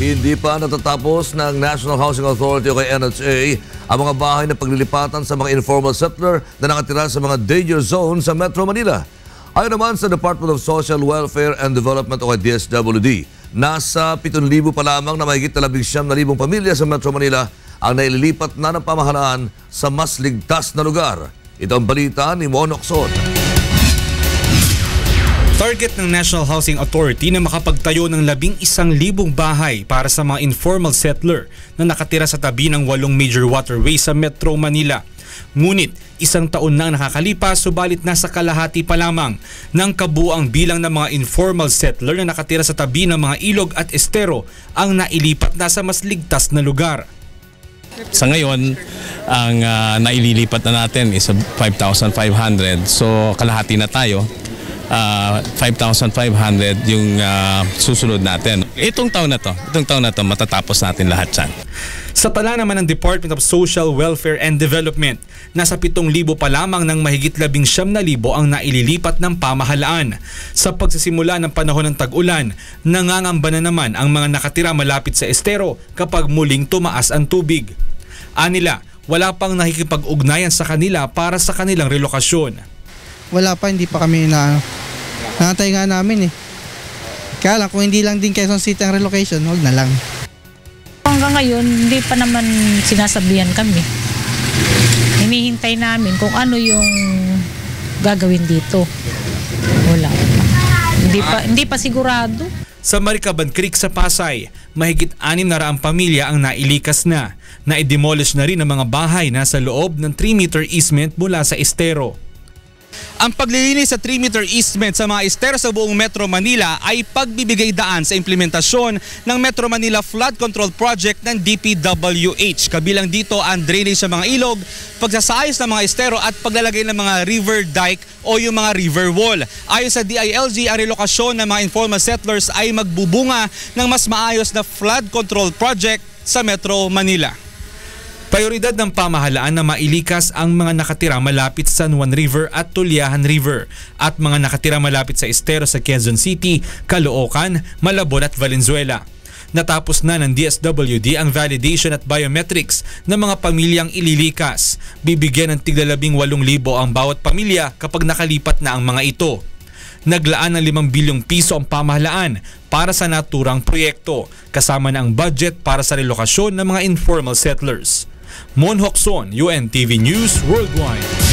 Hindi pa natatapos ng National Housing Authority o kay NHA ang mga bahay na paglilipatan sa mga informal settler na nakatira sa mga danger zone sa Metro Manila. Ayon naman sa Department of Social Welfare and Development o kay DSWD, nasa 7,000 pa lamang na mahigit na 19,000 pamilya sa Metro Manila ang naililipat na ng pamahalaan sa mas ligtas na lugar. Ito ang balita ni Mon Oxon. Target ng National Housing Authority na makapagtayo ng labing isang libong bahay para sa mga informal settler na nakatira sa tabi ng walong major waterway sa Metro Manila. Ngunit isang taon nang nakakalipas subalit nasa kalahati pa lamang ng kabuang bilang ng mga informal settler na nakatira sa tabi ng mga ilog at estero ang nailipat na sa mas ligtas na lugar. Sa ngayon, ang uh, naililipat na natin is 5,500. So kalahati na tayo uh, 5,500 yung uh, susunod natin. Itong taon na to, itong taon na to matatapos natin lahat yan. Sa tala naman ng Department of Social Welfare and Development, nasa 7,000 pa lamang ng mahigit 19,000 ang naililipat ng pamahalaan. Sa pagsisimula ng panahon ng tag-ulan, nangangamba na naman ang mga nakatira malapit sa estero kapag muling tumaas ang tubig. Anila, wala pang nakikipag-ugnayan sa kanila para sa kanilang relokasyon. Wala pa, hindi pa kami na Nakatay nga namin eh. Kaya lang, kung hindi lang din Quezon City ang relocation, huwag na lang. Hanggang ngayon, hindi pa naman sinasabihan kami. Hinihintay namin kung ano yung gagawin dito. Wala. Hindi pa, hindi pa sigurado. Sa Maricaban Creek sa Pasay, mahigit anim na raang pamilya ang nailikas na. Na-demolish na rin ang mga bahay na sa loob ng 3-meter easement mula sa estero. Ang paglilinis sa 3-meter easement sa mga estero sa buong Metro Manila ay pagbibigay daan sa implementasyon ng Metro Manila Flood Control Project ng DPWH. Kabilang dito ang drainage sa mga ilog, pagsasayos ng mga estero at paglalagay ng mga river dike o yung mga river wall. Ayon sa DILG, ang relokasyon ng mga informal settlers ay magbubunga ng mas maayos na flood control project sa Metro Manila. Prioridad ng pamahalaan na mailikas ang mga nakatira malapit sa San Juan River at Tulyahan River at mga nakatira malapit sa estero sa Quezon City, Caloocan, Malabon at Valenzuela. Natapos na ng DSWD ang validation at biometrics ng mga pamilyang ililikas. Bibigyan ng tiglalabing 8,000 ang bawat pamilya kapag nakalipat na ang mga ito. Naglaan ng 5 bilyong piso ang pamahalaan para sa naturang proyekto kasama na ang budget para sa relokasyon ng mga informal settlers. Mon Hokson, UNTV News Worldwide.